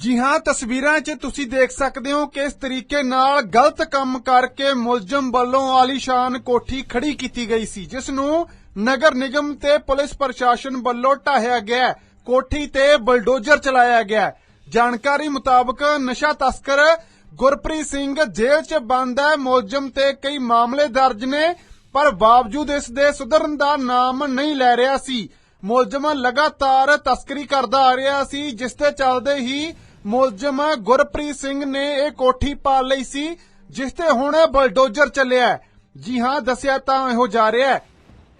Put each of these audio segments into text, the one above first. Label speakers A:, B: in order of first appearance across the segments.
A: ਜੀ ਹਾਂ, ਤਸਵੀਰਾਂ 'ਚ ਤੁਸੀਂ ਦੇਖ ਸਕਦੇ ਹੋ ਕਿ ਇਸ ਤਰੀਕੇ ਨਾਲ ਗਲਤ ਕੰਮ ਕਰਕੇ ਮੁਲਜ਼ਮ ਵੱਲੋਂ ਆਲੀਸ਼ਾਨ ਕੋਠੀ ਖੜੀ ਕੀਤੀ ਗਈ ਸੀ, ਜਿਸ ਨੂੰ ਨਗਰ ਨਿਗਮ ਤੇ ਪੁਲਿਸ ਪ੍ਰਸ਼ਾਸਨ ਵੱਲੋਂ ਢਾਹਿਆ ਗਿਆ ਕੋਠੀ ਤੇ ਬਲਡੋਜ਼ਰ ਚਲਾਇਆ ਗਿਆ ਜਾਣਕਾਰੀ ਮੁਤਾਬਕ ਨਸ਼ਾ ਤਸਕਰ ਗੁਰਪ੍ਰੀਤ ਸਿੰਘ ਜੇਲ੍ਹ 'ਚ ਬੰਦ ਹੈ। ਮੁਲਜ਼ਮ ਤੇ ਕਈ ਮਾਮਲੇ ਦਰਜ ਨੇ, ਪਰ ਬਾਵਜੂਦ ਇਸ ਦੇ ਸੁਧਰਨ ਦਾ ਨਾਮ ਨਹੀਂ ਲੈ ਰਿਹਾ ਸੀ। ਮੁਲਜ਼ਮ ਲਗਾਤਾਰ ਤਸਕਰੀ ਕਰਦਾ ਆ ਰਿਹਾ ਸੀ, ਜਿਸ ਦੇ ਚੱਲਦੇ ਹੀ ਮੁਲਜ਼ਮ ਗੁਰਪ੍ਰੀਤ ਸਿੰਘ ਨੇ ਇਹ ਕੋਠੀ ਪਾ ਲਈ ਸੀ, ਜਿਸ ਤੇ ਹੁਣ ਬਲਡੋਜ਼ਰ ਚੱਲਿਆ ਜੀ ਹਾਂ, ਦੱਸਿਆ ਤਾਂ ਇਹੋ ਜਾ ਰਿਹਾ ਹੈ।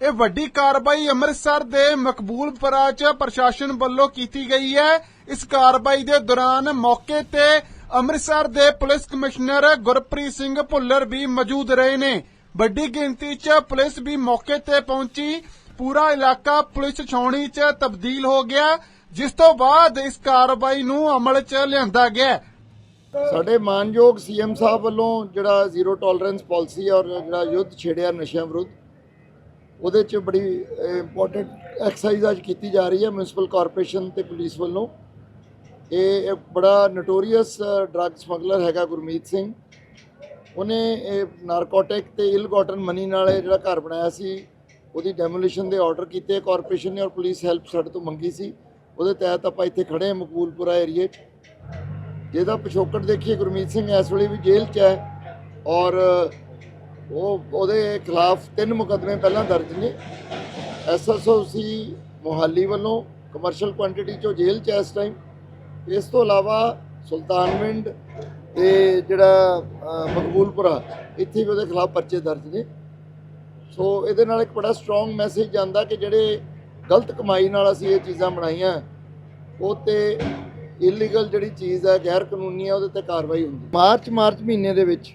A: ਇਹ ਵੱਡੀ ਕਾਰਵਾਈ ਅੰਮ੍ਰਿਤਸਰ ਦੇ ਮਕਬੂਲਪੁਰਾ 'ਚ ਪ੍ਰਸ਼ਾਸਨ ਵੱਲੋਂ ਕੀਤੀ ਗਈ ਹੈ। ਇਸ ਕਾਰਵਾਈ ਦੇ ਦੌਰਾਨ ਮੌਕੇ ਤੇ ਅੰਮ੍ਰਿਤਸਰ ਦੇ ਪੁਲਿਸ ਕਮਿਸ਼ਨਰ ਗੁਰਪ੍ਰੀਤ ਸਿੰਘ ਭੁੱਲਰ ਵੀ ਮੌਜੂਦ ਰਹੇ ਨੇ। ਵੱਡੀ ਗਿਣਤੀ 'ਚ ਪੁਲਿਸ ਵੀ ਮੌਕੇ ਤੇ ਪਹੁੰਚੀ। ਪੂਰਾ ਇਲਾਕਾ ਪੁਲਿਸ ਛਾਉਣੀ 'ਚ ਤਬਦੀਲ ਹੋ ਗਿਆ। ਜਿਸ ਤੋਂ ਬਾਅਦ ਇਸ ਕਾਰਵਾਈ ਨੂੰ ਅਮਲ 'ਚ ਲਿਆਂਦਾ ਗਿਆ
B: ਸਾਡੇ ਮਾਨਯੋਗ ਸੀਐਮ ਸਾਹਿਬ ਵੱਲੋਂ ਜਿਹੜਾ ਜ਼ੀਰੋ ਟੋਲਰੈਂਸ ਪਾਲਿਸੀ ਔਰ ਜਿਹੜਾ ਯੁੱਧ ਛੇੜਿਆ ਨਸ਼ਿਆਂ ਵਿਰੁੱਧ, ਉਹਦੇ 'ਚ ਬੜੀ ਇੰਪੋਰਟੈਂਟ ਐਕਸਰਸਾਈਜ਼ ਅੱਜ ਕੀਤੀ ਜਾ ਰਹੀ ਹੈ ਮਿਊਨਿਸਪਲ ਕਾਰਪੋਰੇਸ਼ਨ ਤੇ ਪੁਲਿਸ ਵੱਲੋਂ। ਇਹ ਬੜਾ ਨਟੋਰੀਅਸ ਡਰੱਗ ਸਮਗਲਰ ਹੈਗਾ ਗੁਰਮੀਤ ਸਿੰਘ। ਉਹਨੇ, ਇਹ ਨਾਰਕੋਟਿਕ ਤੇ ਇਲ ਗਾਟਨ ਮਨੀ ਨਾਲ ਜਿਹੜਾ ਘਰ ਬਣਾਇਆ ਸੀ, ਉਹਦੀ ਡੈਮੋਲੀਸ਼ਨ ਦੇ ਆਰਡਰ ਕੀਤੇ ਕਾਰਪੋਰੇਸ਼ਨ ਨੇ ਔਰ ਪੁਲਿਸ ਹੈਲਪ ਸਾਡੇ ਤੋਂ ਮੰਗੀ ਸੀ। ਉਹਦੇ ਤਹਿਤ ਆਪਾਂ ਇੱਥੇ ਖੜੇ ਹਾਂ ਮਕਬੂਲਪੁਰਾ ਏਰੀਏ 'ਚ। ਜਿਹਦਾ ਪਿਛੋਕੜ ਦੇਖੀਏ, ਗੁਰਮੀਤ ਸਿੰਘ ਇਸ ਵੇਲੇ ਵੀ ਜੇਲ੍ਹ 'ਚ ਹੈ ਔਰ ਉਹ, ਉਹਦੇ ਖਿਲਾਫ ਤਿੰਨ ਮੁਕੱਦਮੇ ਪਹਿਲਾਂ ਦਰਜ ਨੇ। ਐਸਐਸਓ ਸੀ ਮੋਹਾਲੀ ਵੱਲੋਂ ਕਮਰਸ਼ੀਅਲ ਕੁਆਂਟੀਟੀ 'ਚੋਂ ਜੇਲ੍ਹ 'ਚ ਹੈ ਇਸ ਟਾਈਮ ਇਸ ਤੋਂ ਇਲਾਵਾ ਸੁਲਤਾਨਵਿੰਡ ਤੇ ਜਿਹੜਾ ਮਕਬੂਲਪੁਰਾ, ਇੱਥੇ ਵੀ ਉਹਦੇ ਖਿਲਾਫ ਪਰਚੇ ਦਰਜ ਨੇ। ਸੋ ਇਹਦੇ ਨਾਲ ਇੱਕ ਬੜਾ ਸਟਰੋਂਗ ਮੈਸੇਜ ਜਾਂਦਾ ਕਿ ਜਿਹੜੇ ਗਲਤ ਕਮਾਈ ਨਾਲ ਅਸੀਂ ਇਹ ਚੀਜ਼ਾਂ ਬਣਾਈਆਂ, ਉਹ ਤੇ ਇਲੀਗਲ ਜਿਹੜੀ ਚੀਜ਼ ਹੈ, ਗੈਰ ਕਾਨੂੰਨੀ ਹੈ, ਉਹਦੇ ਤੇ ਕਾਰਵਾਈ ਹੁੰਦੀ। ਮਾਰਚ ਮਾਰਚ ਮਹੀਨੇ ਦੇ ਵਿੱਚ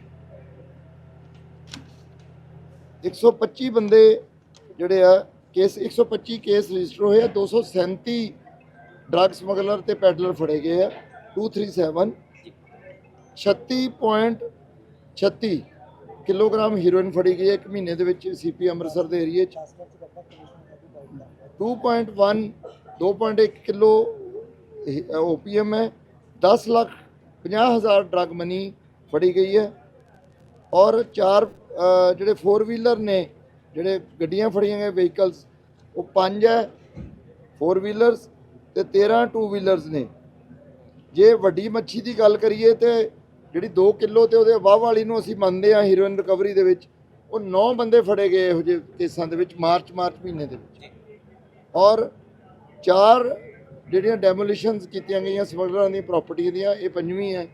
B: 125 ਬੰਦੇ ਜਿਹੜੇ ਆ, ਕੇਸ 125 ਕੇਸ ਰਜਿਸਟਰ ਹੋਏ ਆ 237 ਡਰੱਗ ਸਮਗਲਰ ਤੇ ਪੈਡਲਰ ਫੜੇ ਗਏ ਆ 237 36.36 ਕਿਲੋਗ੍ਰਾਮ ਹੀਰੋਇਨ ਫੜੀ ਗਈ ਹੈ, ਇੱਕ ਮਹੀਨੇ ਦੇ ਵਿੱਚ ਸੀਪੀ ਅੰਮ੍ਰਿਤਸਰ ਦੇ ਏਰੀਏ 'ਚ। 2.1 2.1 ਕਿਲੋ ਓਪੀਐਮ ਹੈ। 10 ਲੱਖ 50 ਹਜ਼ਾਰ ਡਰੱਗ ਮਨੀ ਫੜੀ ਗਈ ਹੈ। ਔਰ ਚਾਰ ਜਿਹੜੇ 4 ਵੀਲਰ ਨੇ, ਜਿਹੜੇ ਗੱਡੀਆਂ ਫੜੀਆਂ ਗਏ ਵਹੀਕਲਸ ਉਹ ਪੰਜ ਹੈ। 4 ਵੀਲਰਸ ਤੇ 13 ਟੂ ਵੀਲਰਸ ਨੇ। ਜੇ ਵੱਡੀ ਮੱਛੀ ਦੀ ਗੱਲ ਕਰੀਏ ਤੇ ਜਿਹੜੀ 2 ਕਿਲੋ ਤੇ ਉਹਦੇ ਵਾਹ ਵਾਲੀ ਨੂੰ ਅਸੀਂ ਮੰਨਦੇ ਹਾਂ ਹੀਰੋਇਨ ਰਿਕਵਰੀ ਦੇ ਵਿੱਚ, ਉਹ 9 ਬੰਦੇ ਫੜੇ ਗਏ ਇਹੋ ਜਿਹੇ ਕੇਸਾਂ ਦੇ ਵਿੱਚ ਮਾਰਚ ਮਾਰਚ ਮਹੀਨੇ ਦੇ ਵਿੱਚ। ਔਰ ਚਾਰ ਜਿਹੜੀਆਂ ਡੈਮੋਲੀਸ਼ਨਸ ਕੀਤੀਆਂ ਗਈਆਂ, ਸਮਗਲਰਾਂ ਦੀਆਂ ਪ੍ਰਾਪਰਟੀ ਦੀਆਂ, ਇਹ ਪੰਜਵੀਂ ਹੈ।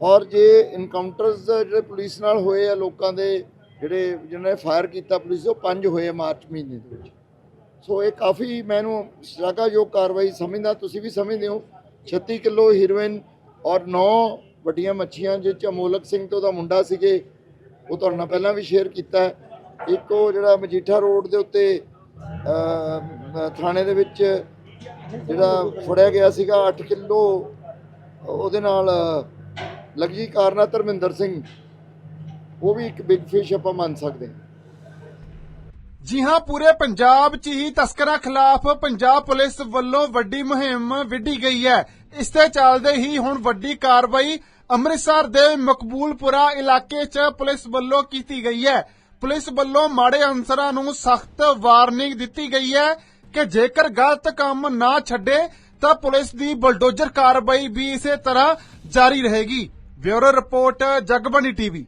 B: ਔਰ ਜੇ ਇਨਕਾਊਂਟਰਸ ਜਿਹੜੇ ਪੁਲਿਸ ਨਾਲ ਹੋਏ ਆ, ਲੋਕਾਂ ਦੇ ਜਿਹੜੇ ਜਿਨ੍ਹਾਂ ਨੇ ਫਾਇਰ ਕੀਤਾ ਪੁਲਿਸ ਉਹ ਪੰਜ ਹੋਏ ਆ ਮਾਰਚ ਮਹੀਨੇ ਦੇ ਵਿੱਚ। ਸੋ ਇਹ ਕਾਫੀ ਮੈਨੂੰ ਸ਼ਲਾਘਾਯੋਗ ਕਾਰਵਾਈ ਸਮਝਦਾ, ਤੁਸੀਂ ਵੀ ਸਮਝਦੇ ਹੋ। 36 ਕਿਲੋ ਹੀਰੋਇਨ ਔਰ 9 ਵੱਡੀਆਂ ਮੱਛੀਆਂ ਜਿਸ ਚ ਅਮੋਲਕ ਸਿੰਘ ਤੋਂ ਉਹਦਾ ਮੁੰਡਾ ਸੀਗੇ, ਉਹ ਤੁਹਾਡੇ ਨਾਲ ਪਹਿਲਾਂ ਵੀ ਸ਼ੇਅਰ ਕੀਤਾ। ਇੱਕ ਉਹ ਜਿਹੜਾ ਮਜੀਠਾ ਰੋਡ ਦੇ ਉੱਤੇ ਥਾਣੇ ਦੇ ਵਿੱਚ ਜਿਹੜਾ ਫੜਿਆ ਗਿਆ ਸੀਗਾ 8 ਕਿਲੋ, ਉਹਦੇ ਨਾਲ ਲਗਜੀ ਕਾਰਨਾ ਧਰਮਿੰਦਰ ਸਿੰਘ। ਉਹ ਵੀ ਇੱਕ ਬਿਗ ਫਿਸ਼ ਆਪਾਂ ਮੰਨ ਸਕਦੇ ਹਾਂ।
A: ਜੀ ਹਾਂ, ਪੂਰੇ ਪੰਜਾਬ 'ਚ ਹੀ ਤਸਕਰਾਂ ਖਿਲਾਫ ਪੰਜਾਬ ਪੁਲਿਸ ਵੱਲੋਂ ਵੱਡੀ ਮੁਹਿੰਮ ਵਿੱਢੀ ਗਈ ਹੈ। ਇਸ ਤੇ ਚੱਲਦੇ ਹੀ ਹੁਣ ਵੱਡੀ ਕਾਰਵਾਈ ਅੰਮ੍ਰਿਤਸਰ ਦੇ ਮਕਬੂਲਪੁਰਾ ਇਲਾਕੇ 'ਚ ਪੁਲਿਸ ਵੱਲੋਂ ਕੀਤੀ ਗਈ ਹੈ। ਪੁਲਿਸ ਵੱਲੋਂ ਮਾੜੇ ਅਨਸਰਾਂ ਨੂੰ ਸਖਤ ਵਾਰਨਿੰਗ ਦਿੱਤੀ ਗਈ ਹੈ ਕਿ ਜੇਕਰ ਗਲਤ ਕੰਮ ਨਾ ਛੱਡੇ ਤਾਂ ਪੁਲਿਸ ਦੀ ਬਲਡੋਜ਼ਰ ਕਾਰਵਾਈ ਵੀ ਇਸੇ ਤਰ੍ਹਾਂ ਜਾਰੀ ਰਹੇਗੀ। Bureau report, Jagbani TV.